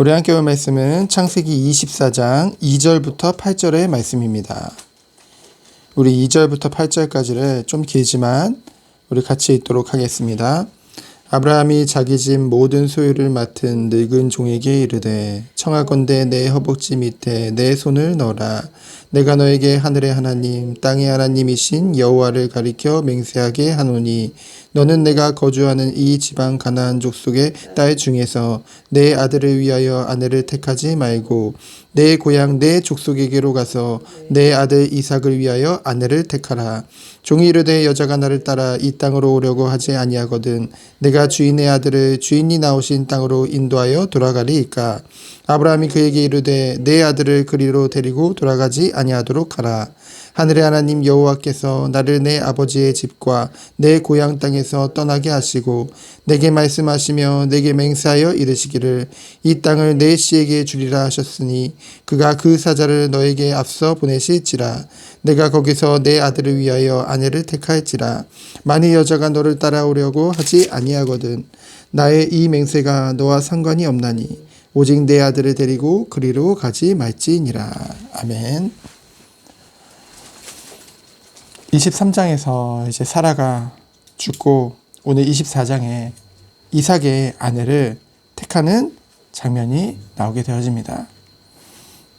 우리 함께 볼 말씀은 창세기 24장 2절부터 8절의 말씀입니다. 우리 2절부터 8절까지를 좀 길지만 우리 같이 읽도록 하겠습니다. 아브라함이 자기 집 모든 소유를 맡은 늙은 종에게 이르되 청하건대 내 허벅지 밑에 내 손을 넣어라. 내가 너에게 하늘의 하나님 땅의 하나님이신 여호와를 가리켜 맹세하게 하노니 너는 내가 거주하는 이 지방 가나안 족속의 딸 중에서 내 아들을 위하여 아내를 택하지 말고 내 고향 내 족속에게로 가서 내 아들 이삭을 위하여 아내를 택하라 종이 이르되 여자가 나를 따라 이 땅으로 오려고 하지 아니하거든 내가 주인의 아들을 주인이 나오신 땅으로 인도하여 돌아가리이까? 아브라함이 그에게 이르되 내 아들을 그리로 데리고 돌아가지 아니하도록 하라 하늘의 하나님 여호와께서 나를 내 아버지의 집과 내 고향 땅에서 떠나게 하시고 내게 말씀하시며 내게 맹세하여 이르시기를 이 땅을 내 씨에게 주리라 하셨으니 그가 그 사자를 너에게 앞서 보내실지라. 내가 거기서 내 아들을 위하여 아내를 택할지라. 만일 여자가 너를 따라오려고 하지 아니하거든. 나의 이 맹세가 너와 상관이 없나니 오직 내 아들을 데리고 그리로 가지 말지니라. 아멘. 23장에서 이제 사라가 죽고 오늘 24장에 이삭의 아내를 택하는 장면이 나오게 되어집니다.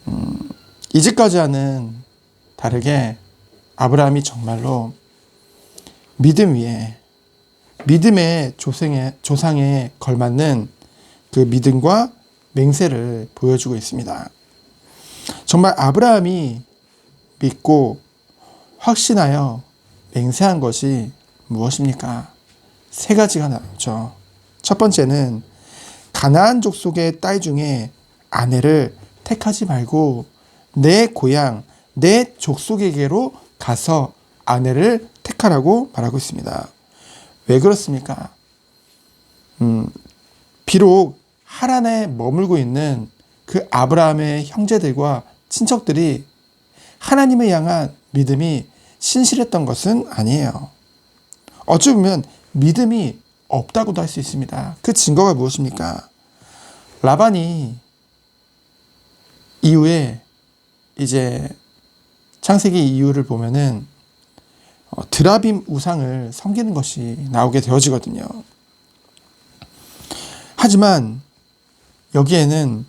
음, 이집까지와는 다르게 아브라함이 정말로 믿음 위에 믿음의 조상에, 조상에 걸맞는 그 믿음과 맹세를 보여주고 있습니다. 정말 아브라함이 믿고 확신하여 맹세한 것이 무엇입니까? 세 가지가 나오죠. 첫 번째는 가나안 족속의 딸 중에 아내를 택하지 말고 내 고향, 내 족속에게로 가서 아내를 택하라고 말하고 있습니다. 왜 그렇습니까? 음, 비록 하란에 머물고 있는 그 아브라함의 형제들과 친척들이 하나님을 향한 믿음이 신실했던 것은 아니에요. 어찌 보면 믿음이 없다고도 할 수 있습니다. 그 증거가 무엇입니까? 라반이 이후에 이제 창세기 이유를 보면은 어, 드라빔 우상을 섬기는 것이 나오게 되어지거든요. 하지만 여기에는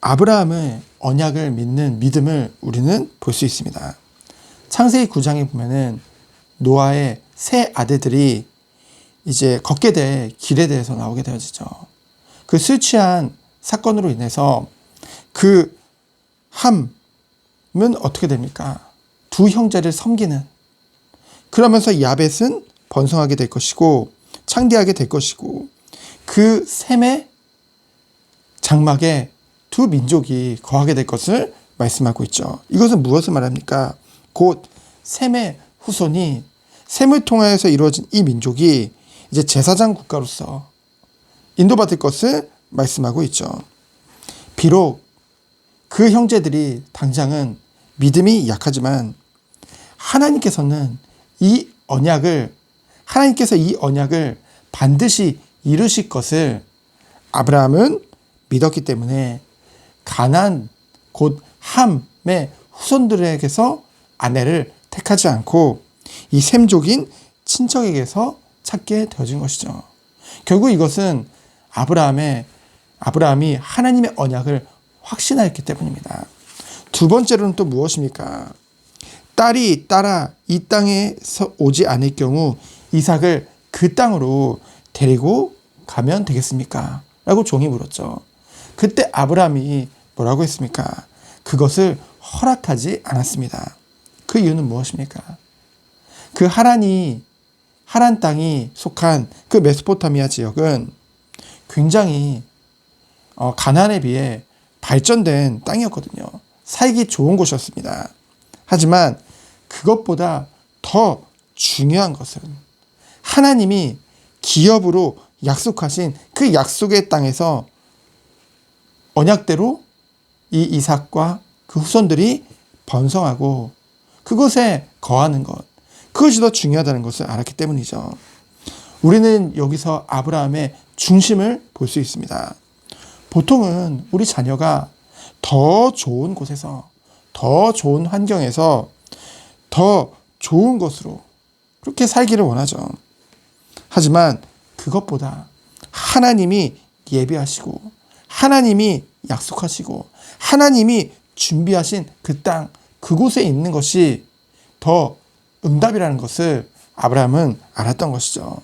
아브라함의 언약을 믿는 믿음을 우리는 볼 수 있습니다. 창세기 9장에 보면은 노아의 세 아들들이 이제 걷게 될 길에 대해서 나오게 되어지죠. 그 술 취한 사건으로 인해서 그 함은 어떻게 됩니까? 두 형제를 섬기는 그러면서 야벳은 번성하게 될 것이고 창대하게 될 것이고 그 셈의 장막에 두 민족이 거하게 될 것을 말씀하고 있죠. 이것은 무엇을 말합니까? 곧 셈의 후손이 셈을 통하여서 이루어진 이 민족이 이제 제사장 국가로서 인도받을 것을 말씀하고 있죠. 비록 그 형제들이 당장은 믿음이 약하지만 하나님께서는 이 언약을 하나님께서 이 언약을 반드시 이루실 것을 아브라함은 믿었기 때문에 가난 곧 함의 후손들에게서 아내를 택하지 않고 이 셈족인 친척에게서 찾게 되어진 것이죠. 결국 이것은 아브라함의 아브라함이 하나님의 언약을 확신하였기 때문입니다. 두 번째로는 또 무엇입니까? 딸이 따라 이 땅에서 오지 않을 경우 이삭을 그 땅으로 데리고 가면 되겠습니까? 라고 종이 물었죠. 그때 아브라함이 뭐라고 했습니까? 그것을 허락하지 않았습니다. 그 이유는 무엇입니까? 그 하란이 하란 땅이 속한 그 메소포타미아 지역은 굉장히 어, 가난에 비해 발전된 땅이었거든요. 살기 좋은 곳이었습니다. 하지만 그것보다 더 중요한 것은 하나님이 기업으로 약속하신 그 약속의 땅에서 언약대로 이 이삭과 그 후손들이 번성하고 그곳에 거하는 것. 그것이 더 중요하다는 것을 알았기 때문이죠. 우리는 여기서 아브라함의 중심을 볼 수 있습니다. 보통은 우리 자녀가 더 좋은 곳에서, 더 좋은 환경에서 더 좋은 것으로 그렇게 살기를 원하죠. 하지만 그것보다 하나님이 예비하시고, 하나님이 약속하시고, 하나님이 준비하신 그 땅, 그곳에 있는 것이 더 응답이라는 것을 아브라함은 알았던 것이죠.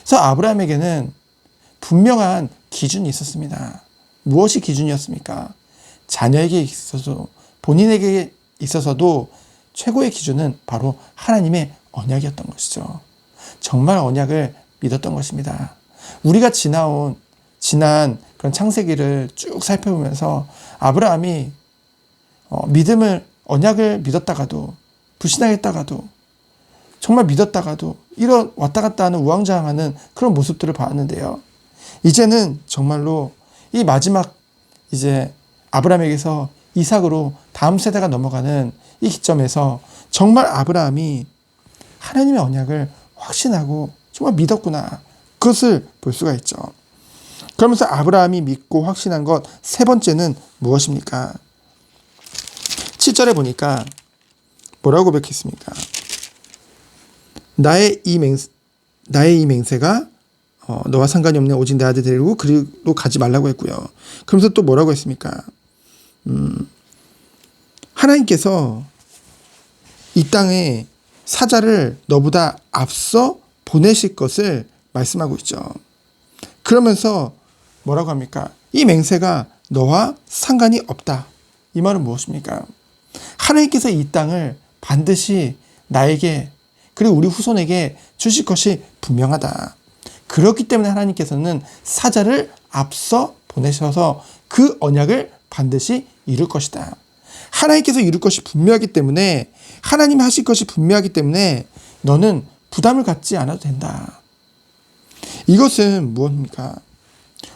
그래서 아브라함에게는 분명한 기준이 있었습니다. 무엇이 기준이었습니까? 자녀에게 있어서 본인에게 있어서도 최고의 기준은 바로 하나님의 언약이었던 것이죠. 정말 언약을 믿었던 것입니다. 우리가 지나온 지난 그런 창세기를 쭉 살펴보면서 아브라함이 어, 믿음을 언약을 믿었다가도 불신하겠다가도 정말 믿었다가도 이런 왔다 갔다 하는 우왕좌왕하는 그런 모습들을 봤는데요. 이제는 정말로 이 마지막 이제 아브라함에게서 이삭으로 다음 세대가 넘어가는 이 기점에서 정말 아브라함이 하나님의 언약을 확신하고 정말 믿었구나. 그것을 볼 수가 있죠. 그러면서 아브라함이 믿고 확신한 것 세 번째는 무엇입니까? 7절에 보니까 뭐라고 고백했습니까? 나의 이 맹, 나의 이 맹세가 어, 너와 상관이 없는 오직 내 아들 데리고 그리로 가지 말라고 했고요. 그러면서 또 뭐라고 했습니까? 음, 하나님께서 이 땅에 사자를 너보다 앞서 보내실 것을 말씀하고 있죠. 그러면서 뭐라고 합니까? 이 맹세가 너와 상관이 없다. 이 말은 무엇입니까? 하나님께서 이 땅을 반드시 나에게 그리고 우리 후손에게 주실 것이 분명하다. 그렇기 때문에 하나님께서는 사자를 앞서 보내셔서 그 언약을 반드시 이룰 것이다. 하나님께서 이룰 것이 분명하기 때문에 하나님 하실 것이 분명하기 때문에 너는 부담을 갖지 않아도 된다. 이것은 무엇입니까?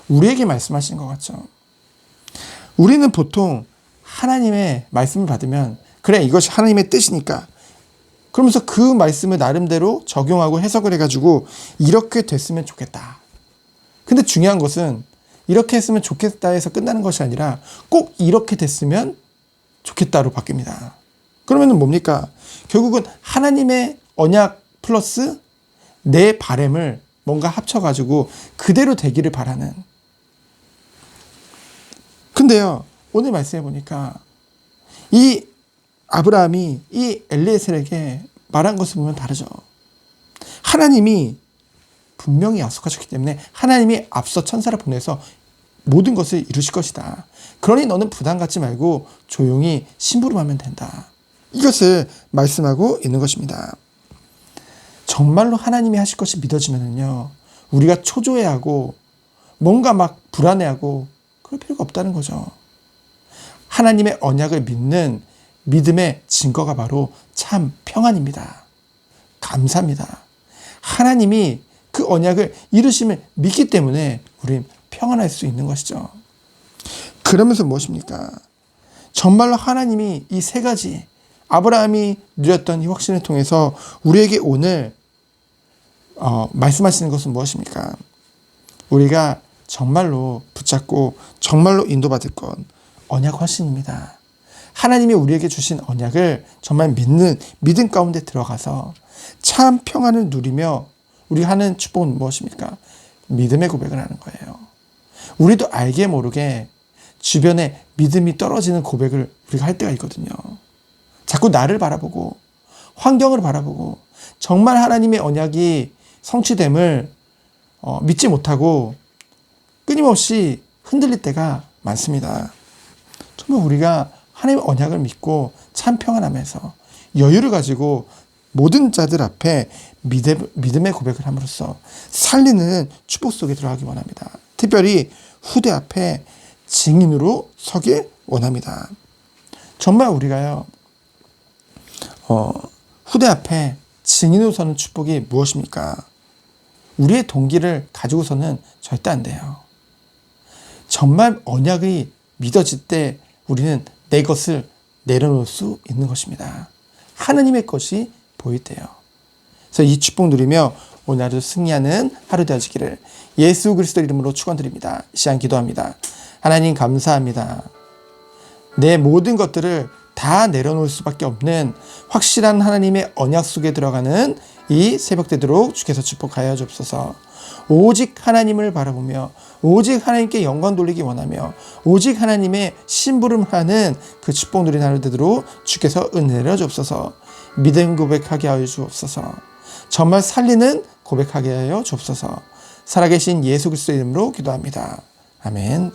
우리에게 말씀하시는 것 같죠. 우리는 보통 하나님의 말씀을 받으면 그래 이것이 하나님의 뜻이니까 그러면서 그 말씀을 나름대로 적용하고 해석을 해가지고 이렇게 됐으면 좋겠다. 근데 중요한 것은 이렇게 했으면 좋겠다 해서 끝나는 것이 아니라 꼭 이렇게 됐으면 좋겠다로 바뀝니다. 그러면 뭡니까? 결국은 하나님의 언약 플러스 내 바램을 뭔가 합쳐가지고 그대로 되기를 바라는. 근데요, 오늘 말씀해 보니까 이 아브라함이 이 엘리에셀에게 말한 것을 보면 다르죠. 하나님이 분명히 약속하셨기 때문에 하나님이 앞서 천사를 보내서 모든 것을 이루실 것이다. 그러니 너는 부담 갖지 말고 조용히 심부름하면 된다. 이것을 말씀하고 있는 것입니다. 정말로 하나님이 하실 것이 믿어지면요. 우리가 초조해하고 뭔가 막 불안해하고 그럴 필요가 없다는 거죠. 하나님의 언약을 믿는 믿음의 증거가 바로 참 평안입니다. 감사합니다. 하나님이 그 언약을 이루심을 믿기 때문에 우린 평안할 수 있는 것이죠. 그러면서 무엇입니까? 정말로 하나님이 이 세 가지 아브라함이 누렸던 이 확신을 통해서 우리에게 오늘 어, 말씀하시는 것은 무엇입니까? 우리가 정말로 붙잡고 정말로 인도받을 건 언약 확신입니다. 하나님이 우리에게 주신 언약을 정말 믿는 믿음 가운데 들어가서 참 평안을 누리며 우리가 하는 축복은 무엇입니까? 믿음의 고백을 하는 거예요. 우리도 알게 모르게 주변에 믿음이 떨어지는 고백을 우리가 할 때가 있거든요. 자꾸 나를 바라보고 환경을 바라보고 정말 하나님의 언약이 성취됨을 어, 믿지 못하고 끊임없이 흔들릴 때가 많습니다. 정말 우리가 하나님의 언약을 믿고 참 평안하면서 여유를 가지고 모든 자들 앞에 믿음, 믿음의 고백을 함으로써 살리는 축복 속에 들어가기 원합니다. 특별히 후대 앞에 증인으로 서길 원합니다. 정말 우리가요, 어, 후대 앞에 증인으로 서는 축복이 무엇입니까? 우리의 동기를 가지고서는 절대 안 돼요. 정말 언약이 믿어질 때 우리는 내 것을 내려놓을 수 있는 것입니다. 하느님의 것이 보일 때요. 그래서 이 축복 누리며 오늘 하루 승리하는 하루 되어지기를 예수 그리스도 이름으로 축원드립니다. 시간 기도합니다. 하나님 감사합니다. 내 모든 것들을 다 내려놓을 수밖에 없는 확실한 하나님의 언약 속에 들어가는 이 새벽 되도록 주께서 축복하여 주옵소서. 오직 하나님을 바라보며 오직 하나님께 영광 돌리기 원하며 오직 하나님의 심부름하는 그 축복 누린 하루 되도록 주께서 은혜를 주옵소서. 믿음 고백하게 하여 주옵소서. 정말 살리는 고백하게 하여 주옵소서. 살아계신 예수 그리스도 이름으로 기도합니다. 아멘.